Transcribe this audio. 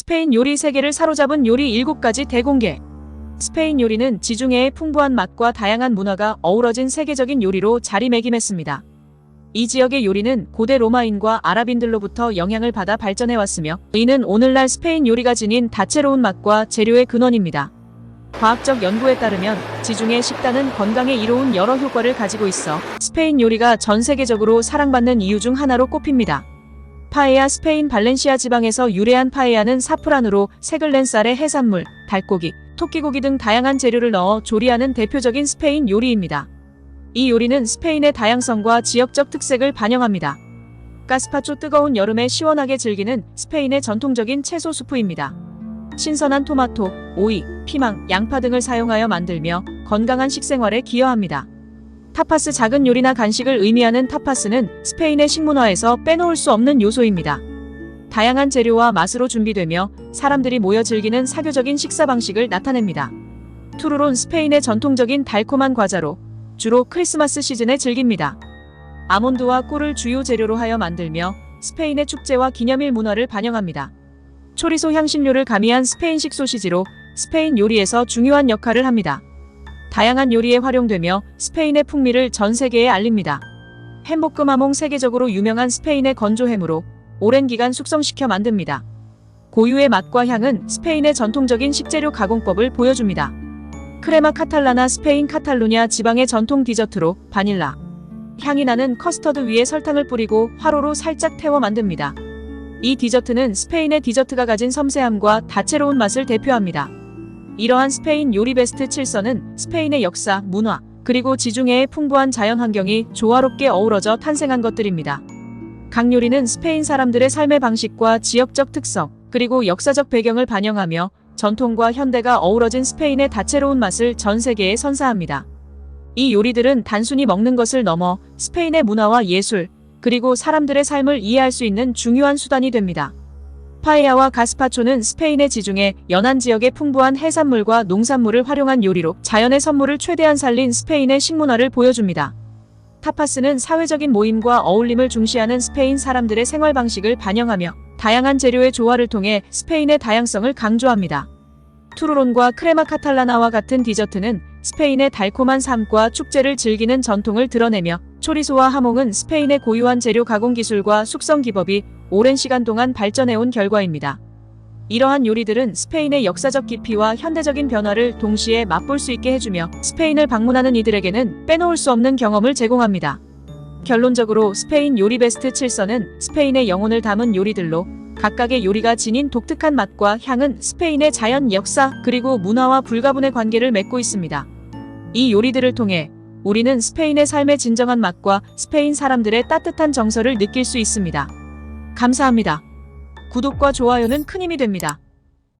스페인 요리 세계를 사로잡은 요리 7가지 대공개. 스페인 요리는 지중해의 풍부한 맛과 다양한 문화가 어우러진 세계적인 요리로 자리매김했습니다. 이 지역의 요리는 고대 로마인과 아랍인들로부터 영향을 받아 발전해왔으며 이는 오늘날 스페인 요리가 지닌 다채로운 맛과 재료의 근원입니다. 과학적 연구에 따르면 지중해 식단은 건강에 이로운 여러 효과를 가지고 있어 스페인 요리가 전 세계적으로 사랑받는 이유 중 하나로 꼽힙니다. 파에야 스페인 발렌시아 지방에서 유래한 파에야는 사프란으로 색을 낸 쌀에 해산물, 달고기, 토끼고기 등 다양한 재료를 넣어 조리하는 대표적인 스페인 요리입니다. 이 요리는 스페인의 다양성과 지역적 특색을 반영합니다. 가스파초 뜨거운 여름에 시원하게 즐기는 스페인의 전통적인 채소 수프입니다. 신선한 토마토, 오이, 피망, 양파 등을 사용하여 만들며 건강한 식생활에 기여합니다. 타파스 작은 요리나 간식을 의미하는 타파스는 스페인의 식문화에서 빼놓을 수 없는 요소입니다. 다양한 재료와 맛으로 준비되며 사람들이 모여 즐기는 사교적인 식사 방식을 나타냅니다. 투르론 스페인의 전통적인 달콤한 과자로 주로 크리스마스 시즌에 즐깁니다. 아몬드와 꿀을 주요 재료로 하여 만들며 스페인의 축제와 기념일 문화를 반영합니다. 초리소 향신료를 가미한 스페인식 소시지로 스페인 요리에서 중요한 역할을 합니다. 다양한 요리에 활용되며 스페인의 풍미를 전 세계에 알립니다. 햄볶음 하몽 세계적으로 유명한 스페인의 건조햄으로 오랜 기간 숙성시켜 만듭니다. 고유의 맛과 향은 스페인의 전통적인 식재료 가공법을 보여줍니다. 크레마 카탈라나 스페인 카탈루냐 지방의 전통 디저트로 바닐라. 향이 나는 커스터드 위에 설탕을 뿌리고 화로로 살짝 태워 만듭니다. 이 디저트는 스페인의 디저트가 가진 섬세함과 다채로운 맛을 대표합니다. 이러한 스페인 요리 베스트 7선은 스페인의 역사, 문화, 그리고 지중해의 풍부한 자연 환경이 조화롭게 어우러져 탄생한 것들입니다. 각 요리는 스페인 사람들의 삶의 방식과 지역적 특성, 그리고 역사적 배경을 반영하며 전통과 현대가 어우러진 스페인의 다채로운 맛을 전 세계에 선사합니다. 이 요리들은 단순히 먹는 것을 넘어 스페인의 문화와 예술, 그리고 사람들의 삶을 이해할 수 있는 중요한 수단이 됩니다. 파에야와 가스파초는 스페인의 지중해 연안 지역의 풍부한 해산물과 농산물을 활용한 요리로 자연의 선물을 최대한 살린 스페인의 식문화를 보여줍니다. 타파스는 사회적인 모임과 어울림을 중시하는 스페인 사람들의 생활 방식을 반영하며 다양한 재료의 조화를 통해 스페인의 다양성을 강조합니다. 투르론과 크레마 카탈라나와 같은 디저트는 스페인의 달콤한 삶과 축제를 즐기는 전통을 드러내며 초리소와 하몽은 스페인의 고유한 재료 가공 기술과 숙성 기법이 오랜 시간 동안 발전해온 결과입니다. 이러한 요리들은 스페인의 역사적 깊이와 현대적인 변화를 동시에 맛볼 수 있게 해주며 스페인을 방문하는 이들에게는 빼놓을 수 없는 경험을 제공합니다. 결론적으로 스페인 요리 베스트 7선은 스페인의 영혼을 담은 요리들로 각각의 요리가 지닌 독특한 맛과 향은 스페인의 자연 역사 그리고 문화와 불가분의 관계를 맺고 있습니다. 이 요리들을 통해 우리는 스페인의 삶의 진정한 맛과 스페인 사람들의 따뜻한 정서를 느낄 수 있습니다. 감사합니다. 구독과 좋아요는 큰 힘이 됩니다.